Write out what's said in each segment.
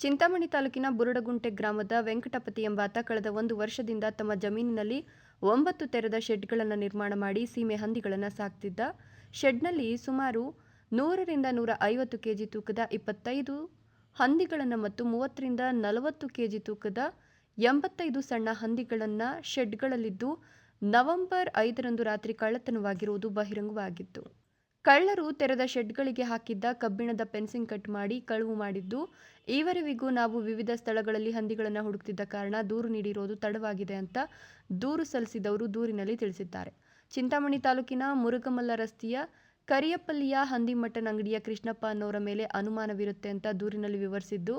ಚಿಂತಾಮಣಿ ತಾಲೂಕಿನ ಬುರುಡಗುಂಟೆ ಗ್ರಾಮದ ವೆಂಕಟಪತಿ ಎಂಬಾತ ಕಳೆದ ಒಂದು ವರ್ಷದಿಂದ ತಮ್ಮ ಜಮೀನಿನಲ್ಲಿ ಒಂಬತ್ತು ತೆರೆದ ಶೆಡ್ಗಳನ್ನು ನಿರ್ಮಾಣ ಮಾಡಿ ಸೀಮೆ ಹಂದಿಗಳನ್ನು ಸಾಕ್ತಿದ್ದ. ಶೆಡ್ನಲ್ಲಿ ಸುಮಾರು ನೂರರಿಂದ ನೂರ ಐವತ್ತು ಕೆಜಿ ತೂಕದ ಇಪ್ಪತ್ತೈದು ಹಂದಿಗಳನ್ನು ಮತ್ತು ಮೂವತ್ತರಿಂದ ನಲವತ್ತು ಕೆಜಿ ತೂಕದ ಎಂಬತ್ತೈದು ಸಣ್ಣ ಹಂದಿಗಳನ್ನು ಶೆಡ್ಗಳಲ್ಲಿದ್ದು ನವೆಂಬರ್ ಐದರಂದು ರಾತ್ರಿ ಕಳ್ಳತನವಾಗಿರುವುದು ಬಹಿರಂಗವಾಗಿತ್ತು. ಕಳ್ಳರು ತೆರೆದ ಶೆಡ್ಗಳಿಗೆ ಹಾಕಿದ್ದ ಕಬ್ಬಿಣದ ಫೆನ್ಸಿಂಗ್ ಕಟ್ ಮಾಡಿ ಕಳುವು ಮಾಡಿದ್ದು, ಈವರೆವಿಗೂ ನಾವು ವಿವಿಧ ಸ್ಥಳಗಳಲ್ಲಿ ಹಂದಿಗಳನ್ನು ಹುಡುಕ್ತಿದ್ದ ಕಾರಣ ದೂರು ನೀಡಿರೋದು ತಡವಾಗಿದೆ ಅಂತ ದೂರು ಸಲ್ಲಿಸಿದವರು ದೂರಿನಲ್ಲಿ ತಿಳಿಸಿದ್ದಾರೆ. ಚಿಂತಾಮಣಿ ತಾಲೂಕಿನ ಮುರುಗಮಲ್ಲ ರಸ್ತೆಯ ಕರಿಯಪ್ಪಲ್ಲಿಯ ಹಂದಿಮಟ್ಟನ್ ಅಂಗಡಿಯ ಕೃಷ್ಣಪ್ಪ ಅನ್ನೋರ ಮೇಲೆ ಅನುಮಾನವಿರುತ್ತೆ ಅಂತ ದೂರಿನಲ್ಲಿ ವಿವರಿಸಿದ್ದು,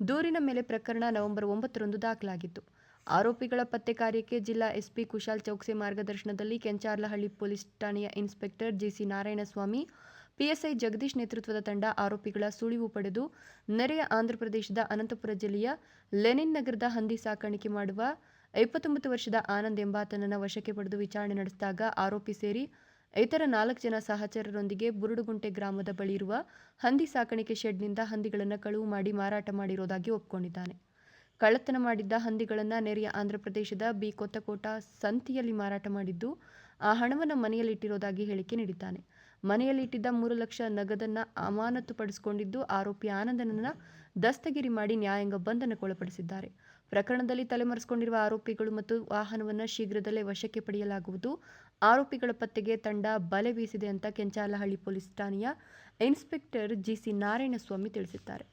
ದೂರಿನ ಮೇಲೆ ಪ್ರಕರಣ ನವೆಂಬರ್ ಒಂಬತ್ತರಂದು ದಾಖಲಾಗಿತ್ತು. ಆರೋಪಿಗಳ ಪತ್ತೆ ಕಾರ್ಯಕ್ಕೆ ಜಿಲ್ಲಾ ಎಸ್ಪಿ ಕುಶಾಲ್ ಚೌಕ್ಸೆ ಮಾರ್ಗದರ್ಶನದಲ್ಲಿ ಕೆಂಚಾರ್ಲಹಳ್ಳಿ ಪೊಲೀಸ್ ಠಾಣೆಯ inspector GC Narayanaswamy, PSI Jagadish ನೇತೃತ್ವದ ತಂಡ ಆರೋಪಿಗಳ ಸುಳಿವು ಪಡೆದು ನೆರೆಯ ಆಂಧ್ರಪ್ರದೇಶದ ಅನಂತಪುರ ಜಿಲ್ಲೆಯ ಲೆನಿನ್ ನಗರದ ಹಂದಿ ಸಾಕಾಣಿಕೆ ಮಾಡುವ ಇಪ್ಪತ್ತೊಂಬತ್ತು ವರ್ಷದ ಆನಂದ್ ಎಂಬಾತನನ್ನು ವಶಕ್ಕೆ ಪಡೆದು ವಿಚಾರಣೆ ನಡೆಸಿದಾಗ ಆರೋಪಿ ಸೇರಿ ಇತರ ನಾಲ್ಕು ಜನ ಸಹಚರರೊಂದಿಗೆ ಬುರುಡುಗುಂಟೆ ಗ್ರಾಮದ ಬಳಿ ಇರುವ ಹಂದಿ ಸಾಕಾಣಿಕೆ ಶೆಡ್ನಿಂದ ಹಂದಿಗಳನ್ನು ಕಳುವು ಮಾಡಿ ಮಾರಾಟ ಮಾಡಿರೋದಾಗಿ ಒಪ್ಪಿಕೊಂಡಿದ್ದಾನೆ ಕಳ್ಳತನ ಮಾಡಿದ್ದ ಹಂದಿಗಳನ್ನು ನೆರೆಯ ಆಂಧ್ರಪ್ರದೇಶದ ಬಿ ಕೊತ್ತಕೋಟ ಸಂತಿಯಲ್ಲಿ ಮಾರಾಟ ಮಾಡಿದ್ದು, ಆ ಹಣವನ್ನು ಮನೆಯಲ್ಲಿಟ್ಟಿರೋದಾಗಿ ಹೇಳಿಕೆ ನೀಡಿದ್ದಾನೆ. ಮನೆಯಲ್ಲಿಟ್ಟಿದ್ದ ಮೂರು ಲಕ್ಷ ನಗದನ್ನು ಅಮಾನತುಪಡಿಸಿಕೊಂಡಿದ್ದು, ಆರೋಪಿ ಆನಂದನನ್ನ ದಸ್ತಗಿರಿ ಮಾಡಿ ನ್ಯಾಯಾಂಗ ಬಂಧನಕ್ಕೊಳಪಡಿಸಿದ್ದಾರೆ. ಪ್ರಕರಣದಲ್ಲಿ ತಲೆಮರೆಸಿಕೊಂಡಿರುವ ಆರೋಪಿಗಳು ಮತ್ತು ವಾಹನವನ್ನು ಶೀಘ್ರದಲ್ಲೇ ವಶಕ್ಕೆ ಪಡೆಯಲಾಗುವುದು. ಆರೋಪಿಗಳ ಪತ್ತೆಗೆ ತಂಡ ಬಲೆ ಬೀಸಿದೆ ಅಂತ ಕೆಂಚಾಲಹಳ್ಳಿ ಪೊಲೀಸ್ ಠಾಣೆಯ ಇನ್ಸ್ಪೆಕ್ಟರ್ ಜಿಸಿ ನಾರಾಯಣಸ್ವಾಮಿ ತಿಳಿಸಿದ್ದಾರೆ.